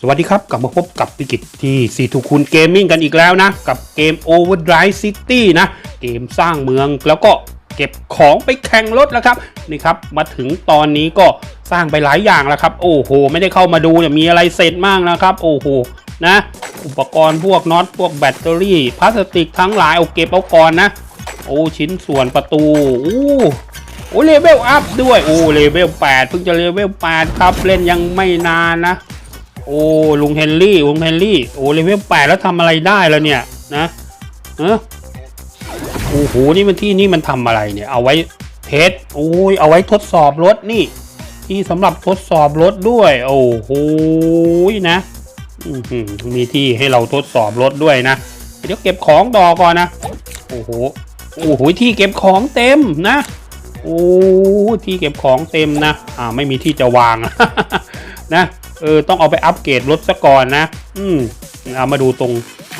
สวัสดีครับ กลับมาพบกับพิกิจที่ซีทูคูณเกมมิ่งกันอีกแล้วนะ กับเกม Overdrive City นะ เกมสร้างเมืองแล้วก็เก็บของไปแข่งรถแล้วครับ นี่ครับ มาถึงตอนนี้ก็สร้างไปหลายอย่างแล้วครับ โอ้โห ไม่ได้เข้ามาดูเนี่ยมีอะไรเสร็จมากนะครับ โอ้โห นะ อุปกรณ์พวกน็อตพวกแบตเตอรี่พลาสติกทั้งหลายเอาเก็บเอาก่อนนะ โอ้ชิ้นส่วนประตูโอ้โอ้เลเวลอัพด้วย โอ้เลเวล8เพิ่งจะเลเวล8ครับเล่นยังไม่นานนะ โอ้ลุงเฮนรี่ลุงเฮนรี่โอ้เลเวล8แล้วทำอะไรได้แล้วเนี่ยนะเออโอ้โหนี่มันที่นี่มันทำอะไรเนี่ย เอาไว้เทสโอ้ยเอาไว้ทดสอบรถนี่ ที่สำหรับทดสอบรถด้วย โอ้โหนะอื้อหือมีที่ให้เราทดสอบรถด้วยนะเดี๋ยวเก็บของต่อก่อนนะโอ้โหโอ้โหที่เก็บของเต็มนะโอ้ที่เก็บของเต็มนะอ่าไม่มีที่จะวางนะ เออต้องเอาไปอัปเกรดรถซะก่อนนะ อืมเอามาดูตรง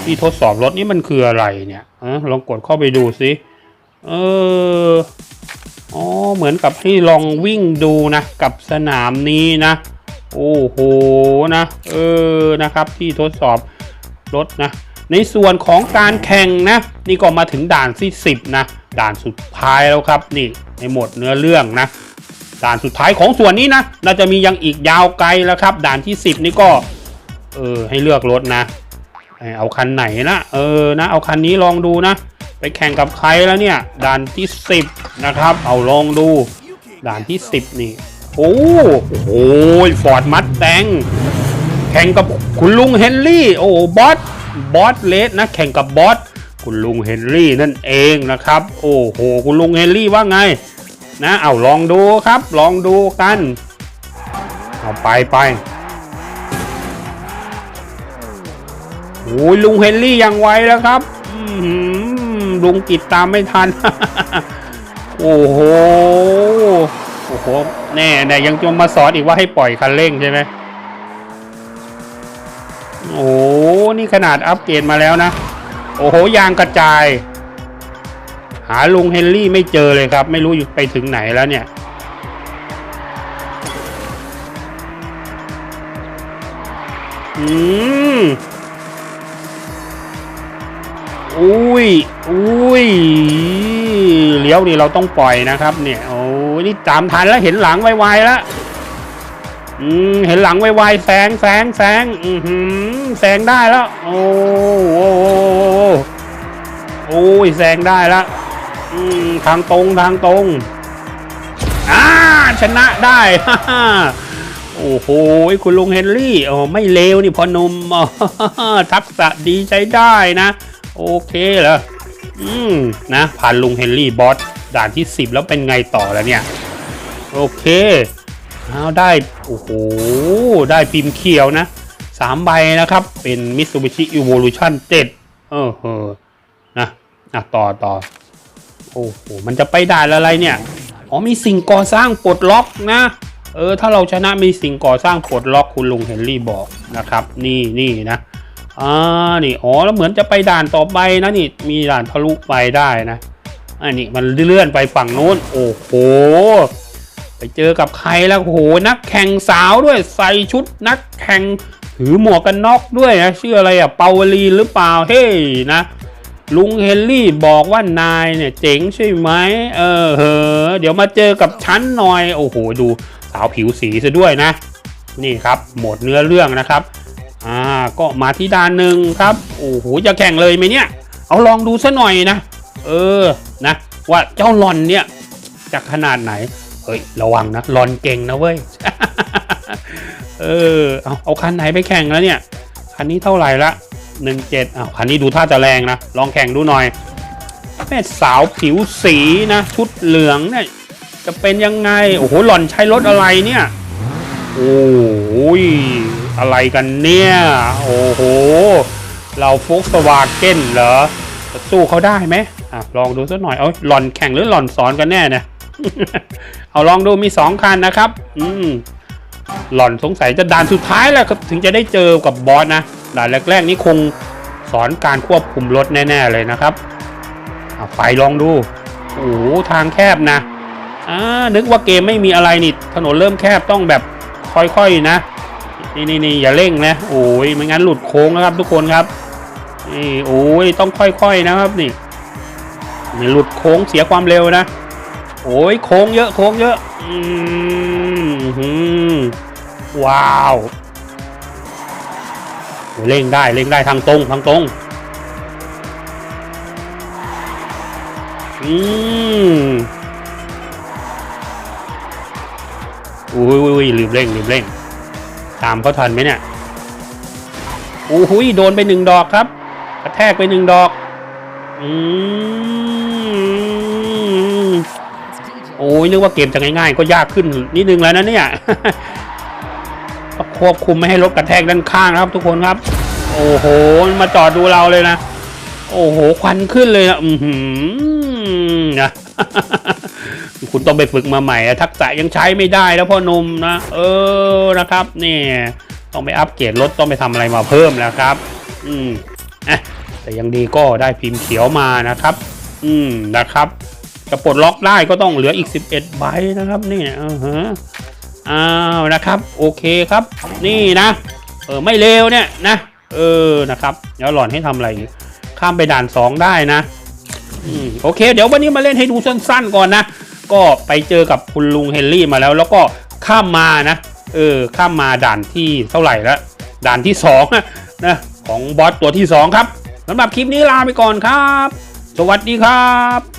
ที่ทดสอบรถนี่มันคืออะไรเนี่ยอลองกดเข้าไปดูสิเอออ๋อเหมือนกับให้ลองวิ่งดูนะ กับสนามนี้นะ โอ้โหนะ เออนะครับที่ทดสอบรถนะ ในส่วนของการแข่งนะ นี่ก็มาถึงด่านที่ 10 นะ ด่านสุดท้ายแล้วครับ นี่ในหมวดเนื้อเรื่องนะ ด่านสุดท้ายของส่วนนี้นะน่าจะมียังอีกยาวไกลแล้วครับ ด่านที่ 10 นี่ก็เออให้เลือกรถนะ เอาคันไหนนะเออนะ เอาคันนี้ลองดูนะ ไปแข่งกับใครแล้วเนี่ย ด่านที่ 10 นะครับ เอาลองดู ด่านที่ 10 นี่ โอ้โหฟอร์ดมัดแตงแข่งกับคุณลุงเฮนรี่ โอ้บอสบอสเลสนะ แข่งกับบอสคุณลุงเฮนรี่นั่นเองนะครับ โอ้โห คุณลุงเฮนรี่ว่าไง นะเอาลองดูครับลองดูกันเอาไปไปโอ้ยลุงเฮนรี่ยังไวแล้วครับอื้อหือลุงกิดตามไม่ทัน โอ้โหโอ้โหแน่แน่ยังจะมาสอนอีกว่าให้ปล่อยคันเร่งใช่ไหมโอ้โหนี่ขนาดอัปเกรดมาแล้วนะ โอ้โหยางกระจาย หาลุงเฮนรี่ไม่เจอเลยครับ ไม่รู้อยู่ไปถึงไหนแล้วเนี่ย อืมอุ้ยอุ้ยเลี้ยวนี่เราต้องปล่อยนะครับ เนี่ยโอ้ยนี่ตามทันแล้วเห็นหลังไวๆแล้วอืมเห็นหลังไวๆแซงแซงแซงอือหือแซงได้แล้ว โอ้โหโอ้ยแซงได้แล้ว อืมทางตรงทางตรงอ่าชนะได้โอ้โหคุณลุงเฮนรี่อ๋อไม่เลวนี่พอนมทักษะดีใช้ได้นะ โอเคเหรออืมนะผ่านลุงเฮนรี่บอสด่านที่ 10 แล้วเป็นไงต่อแล้วเนี่ย โอเคเอาได้ โอ้โห ได้พิมพ์เขียวนะสามใบนะครับ เป็น Mitsubishi Evolution 7 เออเออนะอะต่อต่อ โอ้โห มันจะไปด่านอะไรเนี่ย อ๋อมีสิ่งก่อสร้างปลดล็อกนะ เออ ถ้าเราชนะมีสิ่งก่อสร้างปลดล็อกคุณลุงเฮนรี่บอกนะครับ นี่นี่นะอ่านี่ อ๋อ แล้วเหมือนจะไปด่านต่อไปนะนี่ มีด่านทะลุไปได้นะ อันนี้มันเลื่อนไปฝั่งโน้น โอ้โห ไปเจอกับใครแล้วโอ้โหนักแข่งสาวด้วยใส่ชุดนักแข่งถือหมวกกันน็อกด้วยนะชื่ออะไรอะเปาวลีหรือเปล่า เฮ้ยนะ ลุงเฮนรี่บอกว่านายเนี่ยเจ๋งใช่ไหมเออเฮอเดี๋ยวมาเจอกับฉันหน่อย โอ้โห ดูสาวผิวสีซะด้วยนะ นี่ครับหมดเนื้อเรื่องนะครับ อ่าก็มาที่ด่านหนึ่งครับ โอ้โห จะแข่งเลยไหมเนี่ย เอาลองดูซะหน่อยนะ เออนะ ว่าเจ้าหลอนเนี่ยจะขนาดไหน เฮ้ย ระวังนะหลอนเก่งนะเว้ย เออ เอาเอาคันไหนไปแข่งแล้วเนี่ย คันนี้เท่าไหร่ละ หนึ่งเจ็ดอ้าวคันนี้ดูท่าจะแรงนะ ลองแข่งดูหน่อยแม่สาวผิวสีนะ ชุดเหลืองเนี่ย จะเป็นยังไง โอ้โห หล่อนใช้รถอะไรเนี่ย โอ้โหยอะไรกันเนี่ย โอ้โห เราโฟกสวาเก้นเหรอจะสู้เขาได้ไหมอะลองดูสักหน่อย เอาหล่อนแข่งหรือหล่อนสอนกันแน่เนี่ยเอาลองดูมีสองคันนะครับ อืมหล่อนสงสัยจะด่านสุดท้ายแล้วครับถึงจะได้เจอกับบอสนะ ด่านแรกๆนี้คงสอนการควบคุมรถแน่ ๆ เลยนะครับเอาไปลองดูโอ้โหทางแคบนะอ่านึกว่าเกมไม่มีอะไรนี่ถนนเริ่มแคบต้องแบบค่อยๆนะ นี่นี่นี่อย่าเร่งนะโอ้ยไม่งั้นหลุดโค้งนะครับทุกคนครับนี่โอ้ยต้องค่อยๆนะครับนี่ไม่หลุดโค้งเสียความเร็วนะ โอ้ยโค้งเยอะโค้งเยอะอืมว้าว เร่งได้เร่งได้ทางตรงทางตรงอืมอุ้ยอุ้ยลืมเร่งลืมเร่ง ตามเขาทันไหมเนี่ยโอ้ยโดนไปหนึ่งดอกครับ กระแทกไปหนึ่งดอกอืมโอ้ยนึกว่าเกมจะง่ายๆ ก็ยากขึ้นนิดนึงแล้วนะเนี่ย ควบคุมไม่ให้รถกระแทกด้านข้างนะครับ ทุกคนครับ โอ้โหมาจอดดูเราเลยนะ โอ้โหควันขึ้นเลยนะอือหือนะคุณต้องไปฝึกมาใหม่อะทักษะยังใช้ไม่ได้แล้วพ่อนมนะ เออนะครับนี่ต้องไปอัปเกรดรถต้องไปทำอะไรมาเพิ่มแล้วครับ อืมอะแต่ยังดีก็ได้พิมพ์เขียวมานะครับ อืมนะครับจะปลดล็อกได้ก็ต้องเหลืออีก 11ใบนะครับนี่อ่าฮะ อ้าวนะครับ โอเคครับ นี่นะ เออไม่เลวเนี่ยนะ เออนะครับ เดี๋ยวหล่อนให้ทำอะไรข้ามไปด่าน 2 ได้นะอโอเค เดี๋ยววันนี้มาเล่นให้ดูสั้นๆก่อนนะ ก็ไปเจอกับคุณลุงเฮนรี่มาแล้ว แล้วก็ข้ามมานะ เออ ข้ามมาด่านที่เท่าไหร่แล้วด่านที่2นะนะของบอสตัวที่ 2 ครับสำหรับคลิปนี้ลาไปก่อนครับ สวัสดีครับ